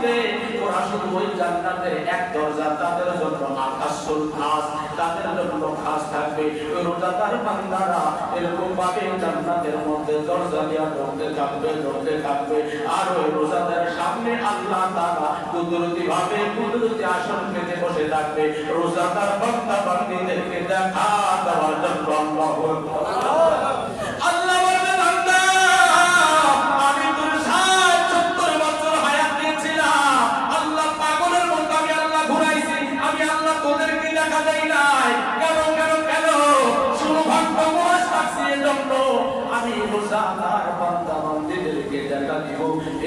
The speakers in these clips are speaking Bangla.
মধ্যে ওরা শুধু ওই জান্নাতের এক দরজা, তাদের জন্য আকাশুল খাস, তাদের জন্য খাস থাকবে। রোজাদার বান্দারা এরকম ভাবে জান্নাতের মধ্যে দরজা দিয়া ঢুকতে থাকবে ঢুকতে থাকবে। আর ওই রোজাদার সামনে আল্লাহ তাআলা কুদরতি ভাবে কুদরতি আসন পেতে বসে থাকবে। রোজাদার বান্দা বান্দীদেরকে দেখা দেওয়ার জন্য আল্লাহ দিব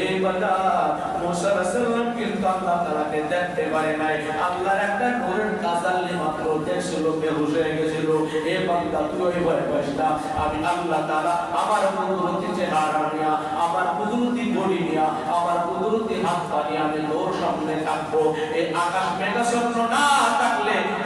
এই বান্দা মুসা রাসূলুল্লাহ কিন্তু আল্লাহ তাআলাকে দেখতে পারে নাই। আল্লাহর একটা নূরের তাজাল্লি মাত্র দেখছিল বেহুশ হয়ে গেছিল। এ বান্দা তুই ভয় পাস না। আমি আল্লাহ তাআলা আমার কুদরতি চেহারা নিয়া, আমার কুদরতি বডি নিয়া, আমার কুদরতি হাত পা নিয়ে আমি তোর সামনে থাকব। এই আকাশ মেঘাচ্ছন্ন না থাকলে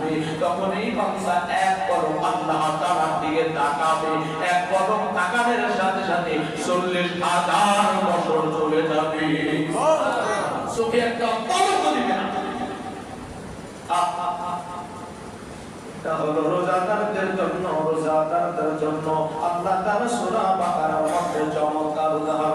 আসবে তখন বান্দা এক আল্লাহ তাআলার দিকে তাকাবে, এক তাকানোর সাথে সাথে চল্লিশ হাজার বছর চলে যাবে। একটা পলক দিবে না। রোজাদারদের জন্য রোজাদারদের জন্য আল্লাহ মধ্যে চমৎকার উদাহরণ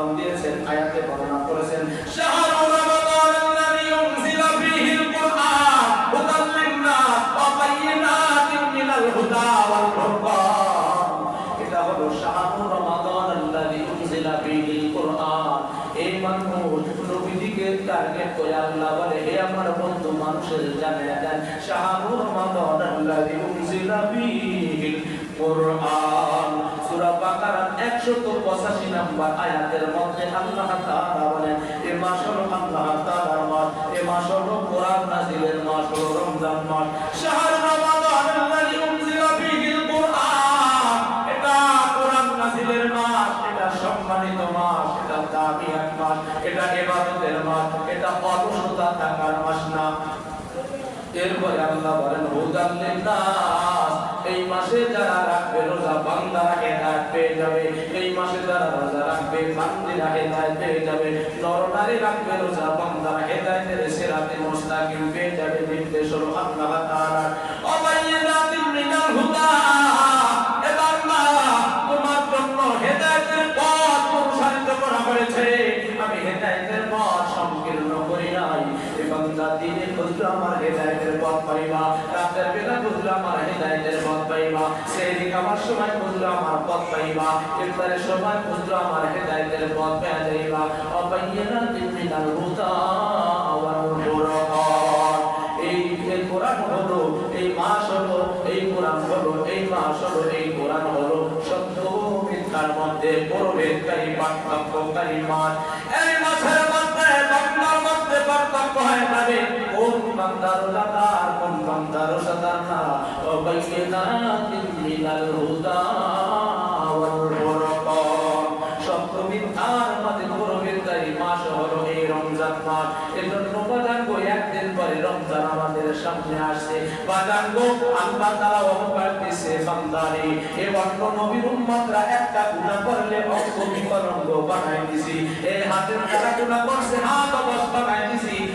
এই নবীজিকে টার্গেট করে আল্লাহ বলে, হে আমার বন্ধু, মানুষের জানিয়ে দেন শাহরুর রমাদান আল্লাযী উনজিলা ফীহিল কুরআন। সূরা বাকারার 185 নম্বর আয়াতের মধ্যে আল্লাহ তাআলা বলেন এ মাস হলো আল্লাহ তাআলার মাস, এ মাস হলো কোরআন নাযিলের মাস হলো রমজান মাস। শাহরুর এরপরে আল্লাহ বলেন হুদান লিন্নাস এই মাসে যারা রাখবে রোজা বান্দারা হেদায়েত পেয়ে যাবে। এই মাসে যারা রোজা রাখবে বান্দিরা হেদায়েত পেয়ে যাবে। নরনারী রাখবে রোজা বান্দারা হেদায়েতের সিরাতে মুস্তাকিম পেয়ে যাবে নির্দেশ হলো আল্লাহ তাআলা। অবাইয়াতিন এ বান্দা দিনে খুঁজলো আমার হেদায়েতের পথ পাইবা রাতের বেলা খুঁজলো আমার হেদায়েতের পথ পাইবা সেই আমার সময় খুঁজলো আমার পথ পাইবা ইফতারের সময় খুঁজলো আমার হেদায়েতের পথ পেয়ে যাইবা অবাইয়াতিন মিনাল হুদা বান্দার লাদার কোন বান্দার সাদার না। অবাইয়াতিন মিনাল হুদা ওয়াল দিছে বান্দারে। এ অন্য নবীর একটা করলে অঙ্গ বিকলঙ্গ বানাই দিছি। এই হাতের তারা গুনাহ করছে, হাত অবশ বানাই দিছি।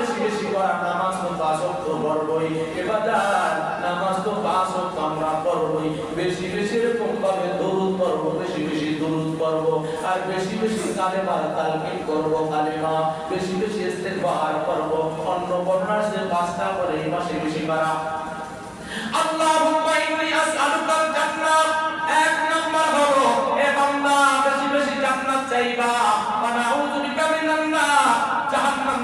বেশি বেশি করা নামাজ তো পাঁচক তো করবই এবার নামাজ তো পাঁচক তো আমরা করবই বেশি বেশি এরকম ভাবে দরুদ করব বেশি বেশি দরুদ করব আর বেশি বেশি কালেমার তালকিন করব, কালেমা। বেশি বেশি ইস্তেগফার করব। অন্য বর্ণার সে পাঁচটা করে এই মাসে বেশি করা। এক নাম্বার হলো, এ বান্দা বেশি বেশি জান্নাত চাইবা।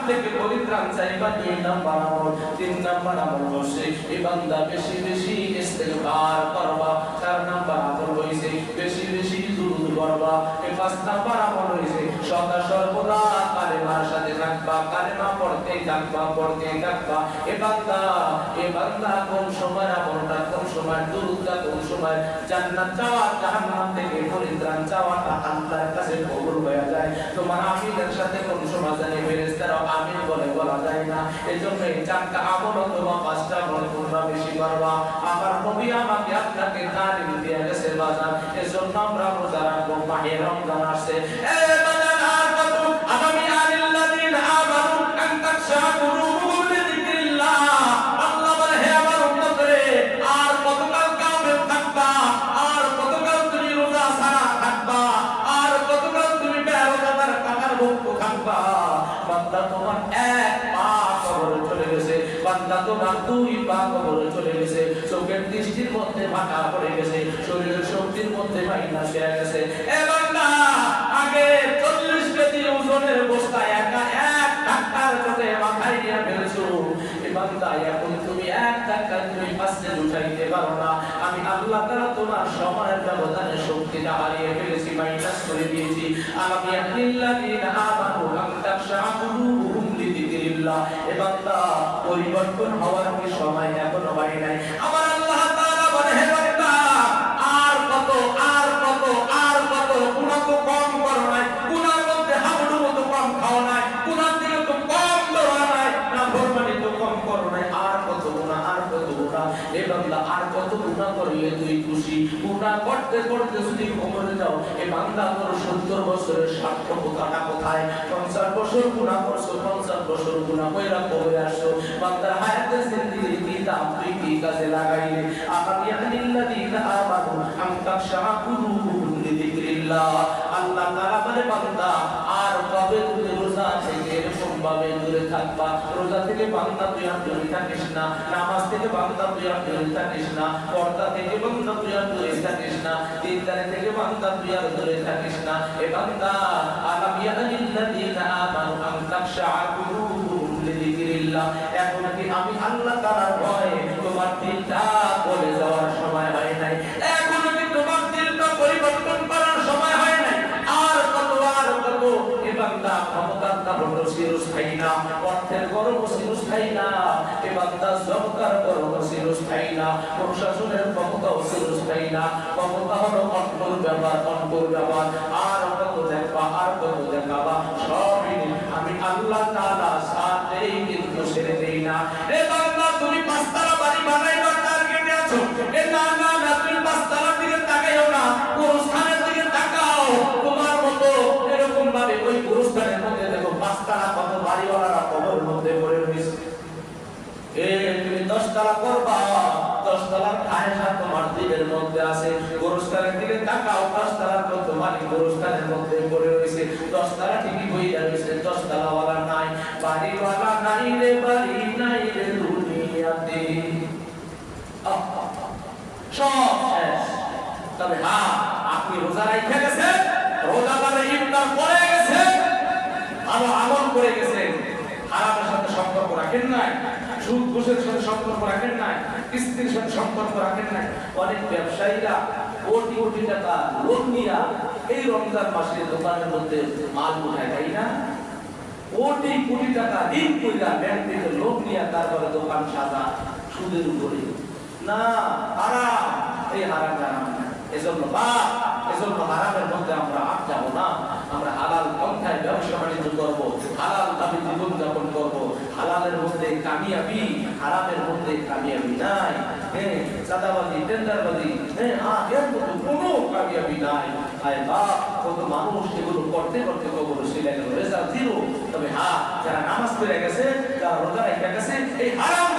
থেকে পরিত্রাণ চাইবা দুই নাম্বার আমল তিন নাম্বার আমল হচ্ছে এ বান্দা বেশি বেশি ইস্তেগফার করবা, চার নাম্বার আমল হইছে বেশি বেশি দুরূদ পড়বা। এ পাঁচ নাম্বার আমল হইছে সদা সর্বদা কালেমার সাথে থাকবা, কালেমা পড়তে থাকবা পড়তে থাকবা। এ বান্দা এ বান্দা কোন সময় আমলটা, কোন সময় দুরূদটা, কোন সময় জান্নাত চাওয়া জাহান্নাম থেকে পরিত্রাণ চাওয়াটা আল্লাহর কাছে কবুল হয়ে যায়। তোমার আমিনের সাথে কোন সময় ফেরেশতারা আমিন বলে বলা যায় না। এজন্য এই চারটা আমল অথবা পাঁচটা আমল তোমরা বেশি পারবা। আমার নবী আমাকে আপনাকে তালিম দিয়ে গেছে বাজার। এজন্য আমরা রোজা রাখব, মাহে রমজান আগামী আলিল্লাদিন আমানু, আন তাকশা দুই পা কবরে চলে গেছে। চোখের দৃষ্টির মধ্যে ভাটা পড়ে গেছে। শরীরের শক্তির মধ্যে মাইনাস হয়ে গেছে। এ বান্দা আগে চল্লিশ কেজি ওজনের বস্তা একা এক টাকার চোখে মাথায় নিয়ে ফেলেছো এ বান্দা এখন তুমি এক টাকা তুমি পাশে উঠাইতে পারো না। আমি আল্লাহ তাআলা তোমার সময়ের ব্যবধানে শক্তিটা হারিয়ে ফেলেছি, মাইনাস করে দিয়েছি। আমি আল্লাযিনা আমানু আন তাকশা কুলুবুহুম লিযিকরিল্লাহ। এ বান্দা পরিবর্তন হওয়ার কি সময়? এখনও বাড়ি নাই। আমার আল্লাহ তাআলা বলে, হে বান্দা আর কত আর কত আর কত, গুনাহ তো কম করো নাই, গুনার মধ্যে মতো কম খাও নাই, গুনার দিকে তো কম নাই, না ফরমানি তো কম করো নাই। আর কত গুনাহ, আর কত গুনাহ, হে বান্দা, আর কত গুনাহ করলে তুই খুশি গুনাহ করতে করতে যদি কবরে যাও, এ বান্দা তোর 70 বছরের সার্থকতাটা কোথায়? 50 বছর গুনাহ করছ 50 বছর গুনাহ কইরা কবরে আসছো? বান্দার হায়াতের জিন্দেগি কি দাম তুই কি কাজে লাগাইলে? আকাম ইয়াহদিল্লাযিনা আমানু আম তাকশা কুলুবুহুম লিযিকরিল্লাহ। আল্লাহ তাআলা বলে, বান্দা, আর এরকম ভাবে দূরে থাকবা? রোজা থেকে বান্দা তুই থাকিস না। নামাজ থেকে বান্দা তুই আর দূরে থাকিস না। পর্দা থেকে আর দূরে থাকিস না দিনদারি থেকে বান্দা তুই আর দূরে থাকিস না। এ বান্দা আলাম ইয়াহদিল্লাযিনা আমানু আম তাকশা কুলুবুহুম লিযিকরিল্লাহ। এখন কি আমি আল্লাহ তাআলার ভয়ে তোমার দিলটা বলে যাওয়ার সময় হয় নাই? এখনও কি তোমার দিলটা পরিবর্তন করার সময় হয় নাই? আর কত আর এ বান্দা, ক্ষমতার কারণ চিরস্থায়ী না, অর্থের গরম চিরস্থায়ী না। এ বান্দা, জবকার গরম চিরস্থায়ী না। প্রশাসনের না ক্ষমতা হলো অন্তর ব্যাপার অন্তর ব্যাপার আর কত দেখবা, আর কত দেখাবা। সবই আমি আল্লাহ তাআলা সাথেই কিন্তু ছেড়ে দেই না। তুমি পাঁচতলা বাড়ি বানাইবার টার্গেটে আছো। তোমার মতো এরকম ওই পুরস্থানের মধ্যে দেখো, পাঁচতলা কত বাড়িওয়ালারা কবরের মধ্যে পড়ে রয়েছে। এ, তুমি দশতলা করবা। দশতলার আয়সা তোমার রয়েছে। দশতলা ঠিকই বইয়া রয়েছে দশতলা ওয়ালা নাই। বাড়িওয়ালা নাই তবে হ্যাঁ আপনি রোজা রাখা গেছেন? রোজা ইফতার করে গেছে ভালো আমল গেছেন? সাথে সম্পর্ক রাখেন নাই? সুদ ঘুষের সাথে সম্পর্ক রাখেন সাথে সম্পর্ক রাখেন অনেক ব্যবসায়ীরা, কোটি কোটি টাকা লোন এই রমজান দোকানের মধ্যে মাল তাই না? কোটি কোটি টাকা ঋণ ব্যাংক থেকে লোন তারপরে দোকান সাজা সুদের উপরে। না, হারাম, এই হারাম এজন্য বা এজন্য হারামের মধ্যে আমরা আট যাব না। আমরা হালাল পন্থায় ব্যবসা বাণিজ্য করব, হালাল ভাবে জীবন যাপন করব হালালের মধ্যে কামিয়াবি, হারামের মধ্যে কামিয়াবি নাই। হ্যাঁ টেন্ডারবাজি হ্যাঁ এর কোনো কামিয়াবি নাই। আয় বা কত মানুষ এগুলো করতে করতে কখনো সেলাই রেজাল্ট তবে হ্যাঁ যারা নামাজ পড়ে গেছে, যারা রোজা রেখে গেছে, এই হারাম